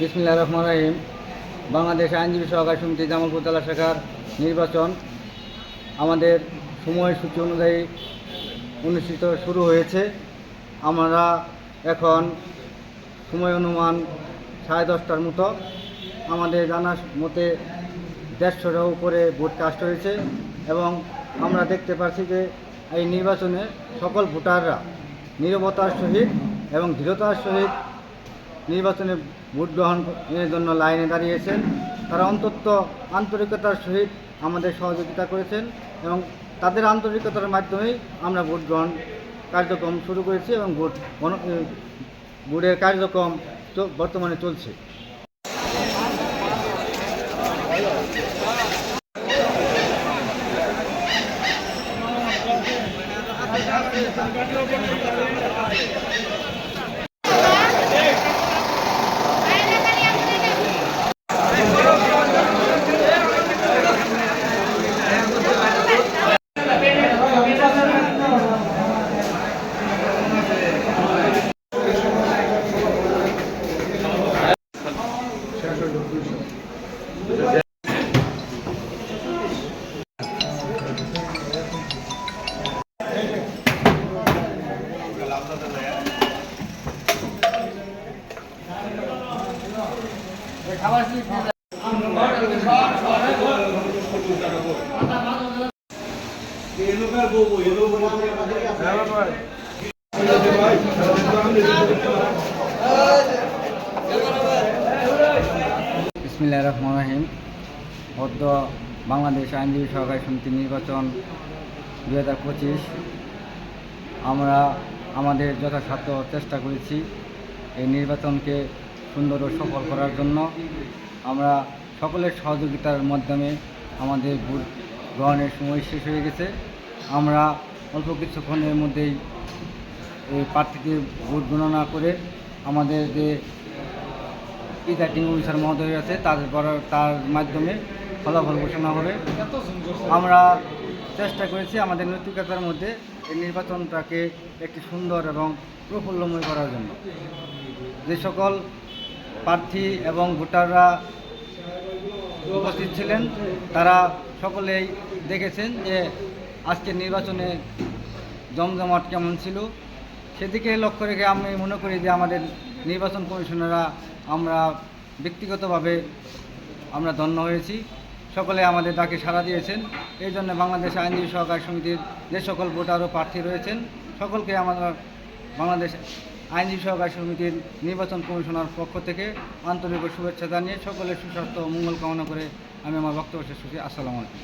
বিসমিল্লা রহমান রাহিম। বাংলাদেশ আইনজীবী সহকারী সমিতি জামালপুর জেলা শাখার নির্বাচন আমাদের সময়সূচি অনুযায়ী অনুষ্ঠিত শুরু হয়েছে। আমরা এখন সময় অনুমান সাড়ে দশটার মতো। আমাদের জানার মতে দেড়শোর উপরে ভোট কাস্ট হয়েছে এবং আমরা দেখতে পাচ্ছি যে এই নির্বাচনে সকল ভোটাররা নিরবতার সহিত এবং দৃঢ়তার সহিত নির্বাচনে ভোট গ্রহণের জন্য লাইনে দাঁড়িয়েছেন। তারা অন্তত আন্তরিকতার সহিত আমাদের সহযোগিতা করেছেন এবং তাদের আন্তরিকতার মাধ্যমেই আমরা ভোট গ্রহণ কার্যক্রম শুরু করেছি এবং ভোট ভোটের কার্যক্রম বর্তমানে চলছে। বিসমিল্লা রহমান রাহিম। অদ্য বাংলাদেশ আইনজীবী সহকারী সমিতি নির্বাচন দু হাজার পঁচিশ। আমরা আমাদের যথাসাধ্য চেষ্টা করেছি এই নির্বাচনকে সুন্দর ও সফল করার জন্য। আমরা সকলের সহযোগিতার মাধ্যমে আমাদের ভোট গ্রহণের সময় শেষ হয়ে গেছে। আমরা অল্প কিছুক্ষণের মধ্যেই এই প্রার্থীকে ভোট গণনা করে আমাদের যে প্রিজাইডিং অফিসার মহোদয় আছে তাদের তার মাধ্যমে ফলাফল ঘোষণা হবে। আমরা চেষ্টা করেছি আমাদের নৈতিকতার মধ্যে এই নির্বাচনটাকে একটি সুন্দর এবং প্রফুল্লময় করার জন্য। যে সকল প্রার্থী এবং ভোটাররা উপস্থিত ছিলেন, তারা সকলেই দেখেছেন যে আজকের নির্বাচনে জমজমাট কেমন ছিল। সেদিকে লক্ষ্য রেখে আমি মনে করি যে আমাদের নির্বাচন কমিশনাররা আমরা ব্যক্তিগতভাবে আমরা ধন্য হয়েছি। সকলে আমাদের ডাকে সাড়া দিয়েছেন। এই জন্য বাংলাদেশ আইনজীবী সহকারী সমিতির যে সকল ভোটার ও প্রার্থী রয়েছেন, সকলকে আমাদের বাংলাদেশ আইনজীবী সহকারী সমিতির নির্বাচন কমিশনার পক্ষ থেকে আন্তরিক শুভেচ্ছা জানিয়ে সকলের সুস্বাস্থ্য মঙ্গল কামনা করে আমি আমার বক্তব্য শেষ করছি। আসসালামু আলাইকুম।